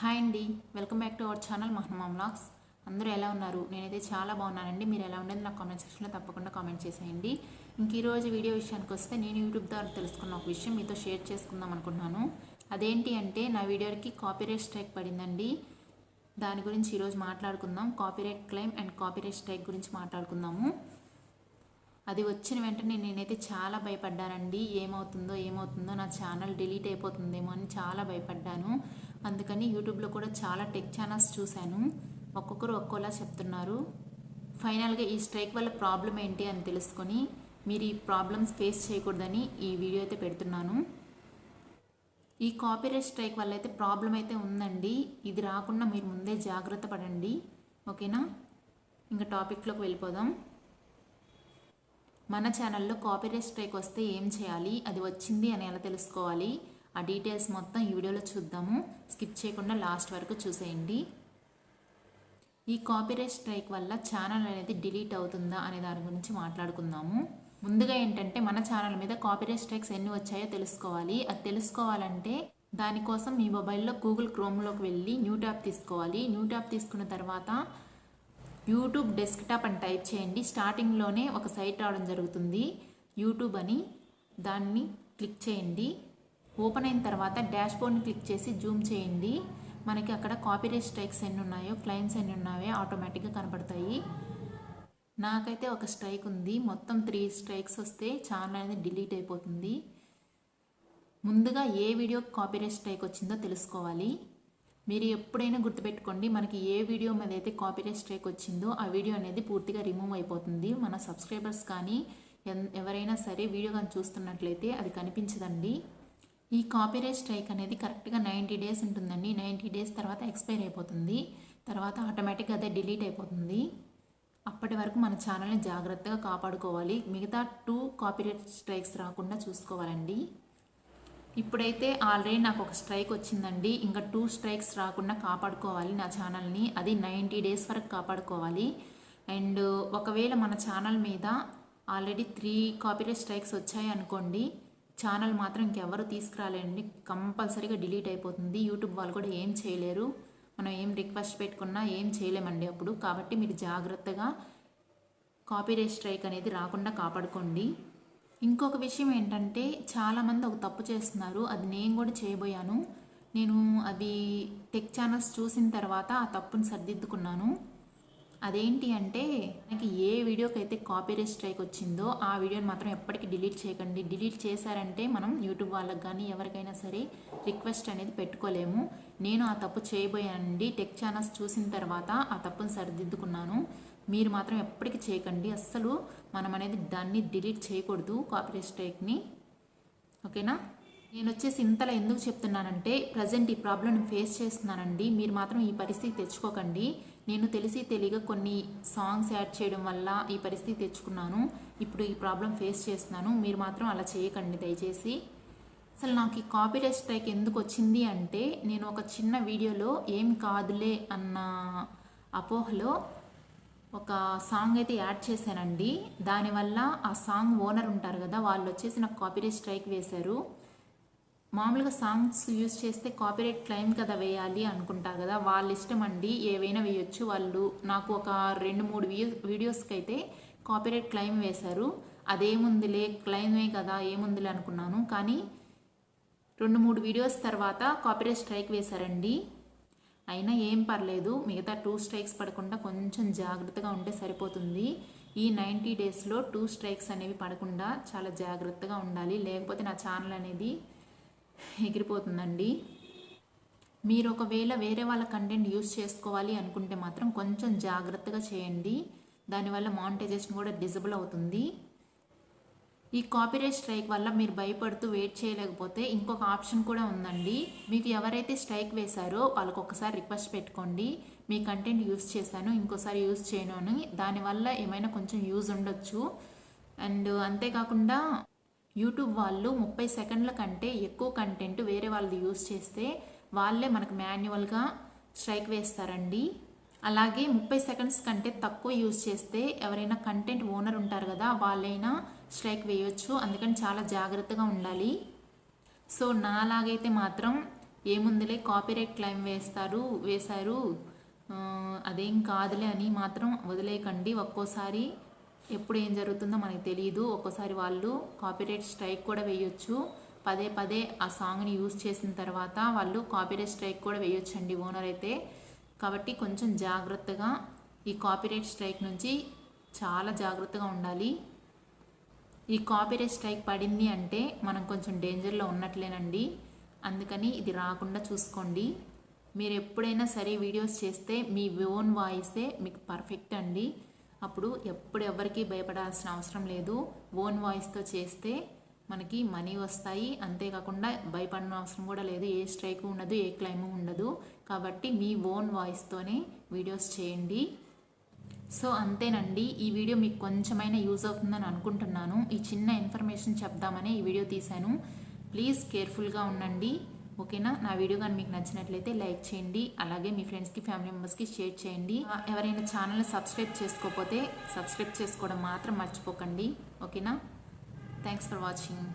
Hi అండి. Welcome back to our channel Mahanama vlogs. అందరూ ఎలా ఉన్నారు? నేనైతే చాలా బాగున్నానండి. మీరు ఎలా ఉండేది నాకు కామెంట్ సెక్షన్లో తప్పకుండా కామెంట్ చేసేయండి. ఇంక ఈరోజు వీడియో విషయానికి వస్తే నేను యూట్యూబ్ ద్వారా తెలుసుకున్న ఒక విషయం మీతో షేర్ చేసుకుందాం అనుకున్నాను అదేంటి అంటే నా వీడియోకి కాపీరైట్ స్ట్రైక్ పడిందండి. దాని గురించి ఈరోజు మాట్లాడుకుందాం. Copyright claim and copyright strike గురించి మాట్లాడుకుందాము. అది వచ్చిన వెంటనే నేనైతే చాలా భయపడ్డానండి. ఏమవుతుందో ఏమవుతుందో నా ఛానల్ డిలీట్ అయిపోతుందేమో అని చాలా భయపడ్డాను. అందుకని యూట్యూబ్లో కూడా చాలా టెక్ ఛానల్స్ చూశాను. ఒక్కొక్కరు ఒక్కోలా చెప్తున్నారు. ఫైనల్గా ఈ స్ట్రైక్ వల్ల ప్రాబ్లం ఏంటి అని తెలుసుకొని మీరు ఈ ప్రాబ్లమ్స్ ఫేస్ చేయకూడదని ఈ వీడియో అయితే పెడుతున్నాను. ఈ కాపీరైట్ స్ట్రైక్ వల్ల అయితే ప్రాబ్లం అయితే ఉందండి. ఇది రాకుండా మీరు ముందే జాగ్రత్త పడండి. ఓకేనా? ఇంకా టాపిక్లోకి వెళ్ళిపోదాం. మన ఛానల్లో కాపీరైట్ స్ట్రైక్ వస్తే ఏం చేయాలి? అది వచ్చింది అని ఎలా తెలుసుకోవాలి? ఆ డీటెయిల్స్ మొత్తం ఈ వీడియోలో చూద్దాము. స్కిప్ చేయకుండా లాస్ట్ వరకు చూసేయండి. ఈ కాపీరైట్ స్ట్రైక్ వల్ల ఛానల్ అనేది డిలీట్ అవుతుందా అనే దాని గురించి మాట్లాడుకుందాము. ముందుగా ఏంటంటే మన ఛానల్ మీద కాపీరైట్ స్ట్రైక్స్ ఎన్ని వచ్చాయో తెలుసుకోవాలి. అది తెలుసుకోవాలంటే దానికోసం మీ మొబైల్లో గూగుల్ క్రోమ్లోకి వెళ్ళి న్యూ ట్యాబ్ తీసుకోవాలి. న్యూ ట్యాబ్ తీసుకున్న తర్వాత యూట్యూబ్ డెస్క్టాప్ అని టైప్ చేయండి. స్టార్టింగ్లోనే ఒక సైట్ రావడం జరుగుతుంది. యూట్యూబ్ అని దాన్ని క్లిక్ చేయండి. ఓపెన్ అయిన తర్వాత డాష్ బోర్డ్ని క్లిక్ చేసి జూమ్ చేయండి. మనకి అక్కడ కాపీరైట్ స్ట్రైక్స్ ఎన్ని ఉన్నాయో క్లైమ్స్ ఎన్ని ఉన్నాయో ఆటోమేటిక్గా కనపడతాయి. నాకైతే ఒక స్ట్రైక్ ఉంది. మొత్తం త్రీ స్ట్రైక్స్ వస్తే ఛానల్ అనేది డిలీట్ అయిపోతుంది. ముందుగా ఏ వీడియో కాపీరైట్ స్ట్రైక్ వచ్చిందో తెలుసుకోవాలి. మీరు ఎప్పుడైనా గుర్తుపెట్టుకోండి మనకి ఏ వీడియో మీద అయితే కాపీరేట్ స్ట్రైక్ వచ్చిందో ఆ వీడియో అనేది పూర్తిగా రిమూవ్ అయిపోతుంది. మన సబ్స్క్రైబర్స్ కానీ ఎన్- ఎవరైనా సరే వీడియో కానీ చూస్తున్నట్లయితే అది కనిపించదండి. ఈ కాపీరైట్ స్ట్రైక్ అనేది కరెక్ట్గా నైంటీ డేస్ ఉంటుందండి. నైంటీ డేస్ తర్వాత ఎక్స్పైర్ అయిపోతుంది. తర్వాత ఆటోమేటిక్గా అదే డిలీట్ అయిపోతుంది. అప్పటి వరకు మన ఛానల్ని జాగ్రత్తగా కాపాడుకోవాలి. మిగతా టూ కాపీరైట్ స్ట్రైక్స్ రాకుండా చూసుకోవాలండి. ఇప్పుడైతే ఆల్రెడీ నాకు ఒక స్ట్రైక్ వచ్చిందండి. ఇంకా టూ స్ట్రైక్స్ రాకుండా కాపాడుకోవాలి నా ఛానల్ని. అది నైంటీ డేస్ వరకు కాపాడుకోవాలి. అండ్ ఒకవేళ మన ఛానల్ మీద ఆల్రెడీ త్రీ కాపీరైట్ స్ట్రైక్స్ వచ్చాయి అనుకోండి ఛానల్ మాత్రం ఇంకెవరు తీసుకురాలేండి కంపల్సరీగా డిలీట్ అయిపోతుంది. యూట్యూబ్ వాళ్ళు కూడా ఏం చేయలేరు. మనం ఏం రిక్వెస్ట్ పెట్టుకున్నా ఏం చేయలేమండి అప్పుడు. కాబట్టి మీరు జాగ్రత్తగా కాపీరైట్ స్ట్రైక్ అనేది రాకుండా కాపాడుకోండి. ఇంకొక విషయం ఏంటంటే చాలామంది ఒక తప్పు చేస్తున్నారు. అది నేను కూడా చేయబోయాను. నేను అది టెక్ ఛానల్స్ చూసిన తర్వాత ఆ తప్పుని సరిదిద్దుకున్నాను. అదేంటి అంటే మనకి ఏ వీడియోకి అయితే కాపీరైట్ స్ట్రైక్ వచ్చిందో ఆ వీడియోని మాత్రం ఎప్పటికీ డిలీట్ చేయకండి. డిలీట్ చేశారంటే మనం యూట్యూబ్ వాళ్ళకి కానీ ఎవరికైనా సరే రిక్వెస్ట్ అనేది పెట్టుకోలేము. నేను ఆ తప్పు చేయబోయానండి. టెక్ ఛానల్స్ చూసిన తర్వాత ఆ తప్పుని సరిదిద్దుకున్నాను. మీరు మాత్రం ఎప్పటికీ చేయకండి. అస్సలు మనం అనేది దాన్ని డిలీట్ చేయకూడదు. కాపీరైట్ స్ట్రైక్ని ఓకేనా? నేను వచ్చేసి ఇంతలా ఎందుకు చెప్తున్నానంటే ప్రజెంట్ ఈ ప్రాబ్లమ్ ఫేస్ చేస్తున్నానండి. మీరు మాత్రం ఈ పరిస్థితి తెచ్చుకోకండి. నేను తెలిసి తెలియక కొన్ని సాంగ్స్ యాడ్ చేయడం వల్ల ఈ పరిస్థితి తెచ్చుకున్నాను. ఇప్పుడు ఈ ప్రాబ్లం ఫేస్ చేస్తున్నాను. మీరు మాత్రం అలా చేయకండి దయచేసి. అసలు నాకు ఈ కాపీరైట్ స్ట్రైక్ ఎందుకు వచ్చింది అంటే నేను ఒక చిన్న వీడియోలో ఏం కాదులే అన్న అపోహలో ఒక సాంగ్ అయితే యాడ్ చేశానండి. దానివల్ల ఆ సాంగ్ ఓనర్ ఉంటారు కదా వాళ్ళు వచ్చేసి నాకు కాపీరైట్ స్ట్రైక్ వేశారు. మామూలుగా సాంగ్స్ యూజ్ చేస్తే కాపీరైట్ క్లెయిమ్ కదా వేయాలి అనుకుంటారు కదా వాళ్ళ ఇష్టం అండి ఏవైనా వేయొచ్చు. వాళ్ళు నాకు ఒక రెండు మూడు వీడియోస్కి అయితే కాపీరైట్ క్లెయిమ్ వేశారు. అదేముందిలే క్లెయిమే కదా ఏముందిలే అనుకున్నాను. కానీ రెండు మూడు వీడియోస్ తర్వాత కాపీరైట్ స్ట్రైక్ వేశారండి. అయినా ఏం పర్లేదు మిగతా టూ స్ట్రైక్స్ పడకుండా కొంచెం జాగ్రత్తగా ఉంటే సరిపోతుంది. ఈ నైంటీ డేస్లో టూ స్ట్రైక్స్ అనేవి పడకుండా చాలా జాగ్రత్తగా ఉండాలి. లేకపోతే నా ఛానల్ అనేది ఎగిరిపోతుందండి. మీరు ఒకవేళ వేరే వాళ్ళ కంటెంట్ యూస్ చేసుకోవాలి అనుకుంటే మాత్రం కొంచెం జాగ్రత్తగా చేయండి. దానివల్ల మానిటైజేషన్ కూడా డిజబుల్ అవుతుంది. ఈ కాపీరైట్ స్ట్రైక్ వల్ల మీరు భయపడుతూ వెయిట్ చేయలేకపోతే ఇంకొక ఆప్షన్ కూడా ఉందండి. మీకు ఎవరైతే స్ట్రైక్ వేశారో వాళ్ళకు ఒకసారి రిక్వెస్ట్ పెట్టుకోండి. మీ కంటెంట్ యూస్ చేశాను ఇంకోసారి యూస్ చేయను అని. దానివల్ల ఏమైనా కొంచెం యూజ్ ఉండొచ్చు. అండ్ అంతేకాకుండా యూట్యూబ్ వాళ్ళు ముప్పై సెకండ్ల కంటే ఎక్కువ కంటెంట్ వేరే వాళ్ళది యూస్ చేస్తే వాళ్ళే మనకు మాన్యువల్గా స్ట్రైక్ వేస్తారండి. అలాగే ముప్పై సెకండ్స్ కంటే తక్కువ యూజ్ చేస్తే ఎవరైనా కంటెంట్ ఓనర్ ఉంటారు కదా వాళ్ళైనా స్ట్రైక్ వేయొచ్చు. అందుకని చాలా జాగ్రత్తగా ఉండాలి. సో నాలాగైతే మాత్రం ఏముందిలే కాపీరైట్ క్లైమ్ వేస్తారు వేశారు. అదేం కాదులే అని మాత్రం వదిలేయకండి. ఒక్కోసారి ఎప్పుడు ఏం జరుగుతుందో మనకి తెలియదు ఒక్కోసారి వాళ్ళు కాపీరైట్ స్ట్రైక్ కూడా వేయొచ్చు. పదే పదే ఆ సాంగ్ని యూజ్ చేసిన తర్వాత వాళ్ళు కాపీరైట్ స్ట్రైక్ కూడా వేయొచ్చండి ఓనర్ అయితే. కాబట్టి కొంచెం జాగ్రత్తగా ఈ కాపీరైట్ స్ట్రైక్ నుంచి చాలా జాగ్రత్తగా ఉండాలి. ఈ కాపీరైట్ స్ట్రైక్ పడింది అంటే మనం కొంచెం డేంజర్లో ఉన్నట్లేనండి. అందుకని ఇది రాకుండా చూసుకోండి. మీరు ఎప్పుడైనా సరే వీడియోస్ చేస్తే మీ ఓన్ వాయిసే మీకు పర్ఫెక్ట్ అండి. అప్పుడు ఎప్పుడు ఎవరికి భయపడాల్సిన అవసరం లేదు. ఓన్ వాయిస్తో చేస్తే మనకి మనీ వస్తాయి. అంతేకాకుండా భయపడిన అవసరం కూడా లేదు. ఏ స్ట్రైక్ ఉండదు ఏ క్లైమ్ ఉండదు. కాబట్టి మీ ఓన్ వాయిస్తోనే వీడియోస్ చేయండి. సో అంతేనండి. ఈ వీడియో మీకు కొంచెమైనా యూజ్ అవుతుందని అనుకుంటున్నాను. ఈ చిన్న ఇన్ఫర్మేషన్ చెప్దామని ఈ వీడియో తీశాను. ప్లీజ్ కేర్ఫుల్గా ఉండండి. ఓకేనా? నా వీడియో కానీ మీకు నచ్చినట్లయితే లైక్ చేయండి. అలాగే మీ ఫ్రెండ్స్కి ఫ్యామిలీ మెంబర్స్కి షేర్ చేయండి. ఎవరైనా ఛానల్ని సబ్స్క్రైబ్ చేసుకోకపోతే సబ్స్క్రైబ్ చేసుకోవడం మాత్రం మర్చిపోకండి. ఓకేనా? Thanks for watching.